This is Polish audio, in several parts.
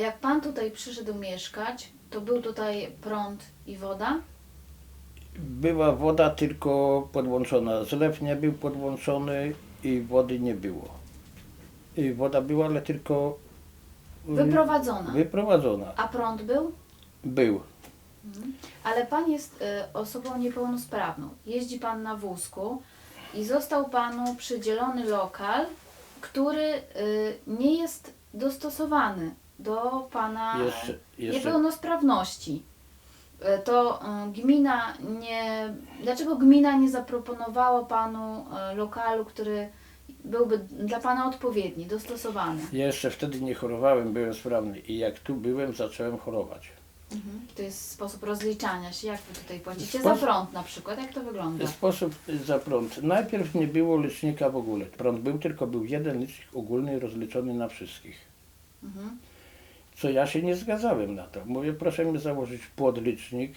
Jak pan tutaj przyszedł mieszkać, to był tutaj prąd i woda? Była woda tylko podłączona. Zlew nie był podłączony i wody nie było. I woda była, ale tylko mm, Wyprowadzona. wyprowadzona. A prąd był? Był. Ale pan jest y, osobą niepełnosprawną. Jeździ pan na wózku i został panu przydzielony lokal, który y, nie jest dostosowany do pana Jeszcze, jeszcze niepełnosprawności. Y, To y, gmina nie. Dlaczego gmina nie zaproponowała panu y, lokalu, który byłby dla pana odpowiedni, dostosowany? Ja jeszcze wtedy nie chorowałem, byłem sprawny i jak tu byłem, zacząłem chorować. Mhm. To jest sposób rozliczania się. Jak wy tutaj płacicie Sposób- za prąd na przykład? Jak to wygląda? Sposób za prąd. Najpierw nie było licznika w ogóle. Prąd był, tylko był jeden licznik ogólny rozliczony na wszystkich. Mhm. Co ja się nie zgadzałem na to. Mówię, proszę mi założyć podlicznik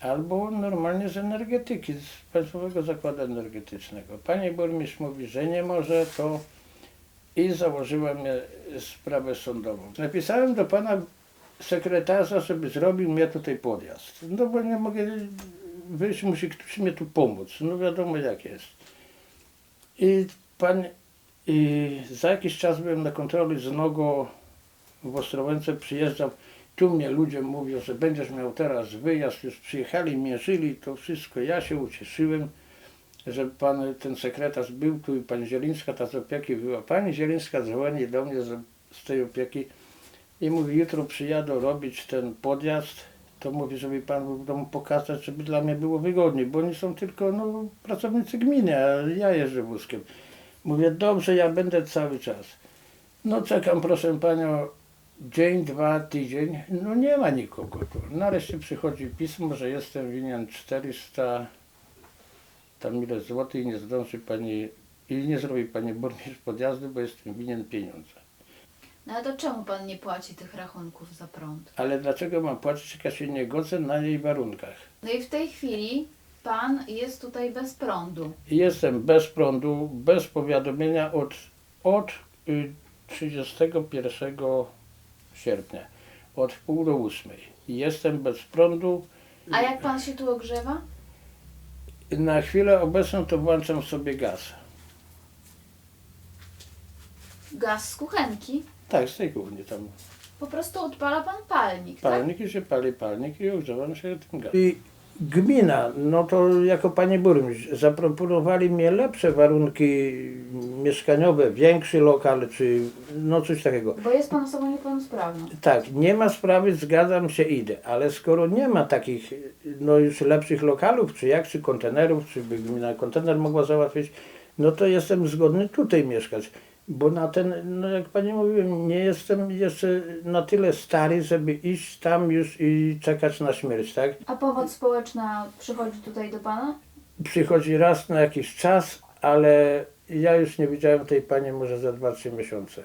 albo normalnie z energetyki, z Państwowego Zakładu Energetycznego. Panie burmistrz mówi, że nie może, to i założyłem sprawę sądową. Napisałem do pana sekretarza, żeby zrobił mnie tutaj podjazd. No bo nie mogę wyjść, musi ktoś mnie tu pomóc. No wiadomo jak jest. I pan, i za jakiś czas byłem na kontroli z nogą w Ostrołęce, przyjeżdżam, tu mnie ludzie mówią, że będziesz miał teraz wyjazd, już przyjechali, mierzyli to wszystko. Ja się ucieszyłem, że pan, ten sekretarz był tu i pani Zielińska, ta z opieki była. Pani Zielińska dzwoni do mnie z, z tej opieki i mówi, jutro przyjadą robić ten podjazd, to mówi, żeby pan był w domu pokazać, żeby dla mnie było wygodniej, bo oni są tylko no, pracownicy gminy, a ja jeżdżę wózkiem. Mówię, dobrze, ja będę cały czas. No czekam, proszę panią, dzień, dwa, tydzień, no nie ma nikogo tu. Nareszcie przychodzi pismo, że jestem winien 400 tam ile złotych i nie zdąży pani, i nie zrobi pani burmistrz podjazdu, bo jestem winien pieniądze. No ale to czemu pan nie płaci tych rachunków za prąd? Ale dlaczego mam płacić, jak ja się nie godzę na jej warunkach? No i w tej chwili pan jest tutaj bez prądu. Jestem bez prądu, bez powiadomienia od, od y, 31 sierpnia, od pół do ósmej. Jestem bez prądu. A jak pan się tu ogrzewa? Na chwilę obecną to włączam sobie gaz. Gaz z kuchenki. Tak, z tej kuchni tam. Po prostu odpala pan palnik, tak? Palnik i się pali palnik i ogrzewam się tym gazem. I gmina, no to jako panie burmistrz, zaproponowali mi lepsze warunki mieszkaniowe, większy lokal, czy no coś takiego. Bo jest pan osobą niepełnosprawną. Tak, nie ma sprawy, zgadzam się, idę, ale skoro nie ma takich, no już lepszych lokalów, czy jak, czy kontenerów, czy by gmina kontener mogła załatwić, no to jestem zgodny tutaj mieszkać. Bo na ten, no jak pani mówiłem, nie jestem jeszcze na tyle stary, żeby iść tam już i czekać na śmierć, tak? A pomoc społeczna przychodzi tutaj do pana? Przychodzi raz na jakiś czas, ale ja już nie widziałem tej pani może za 2-3 miesiące.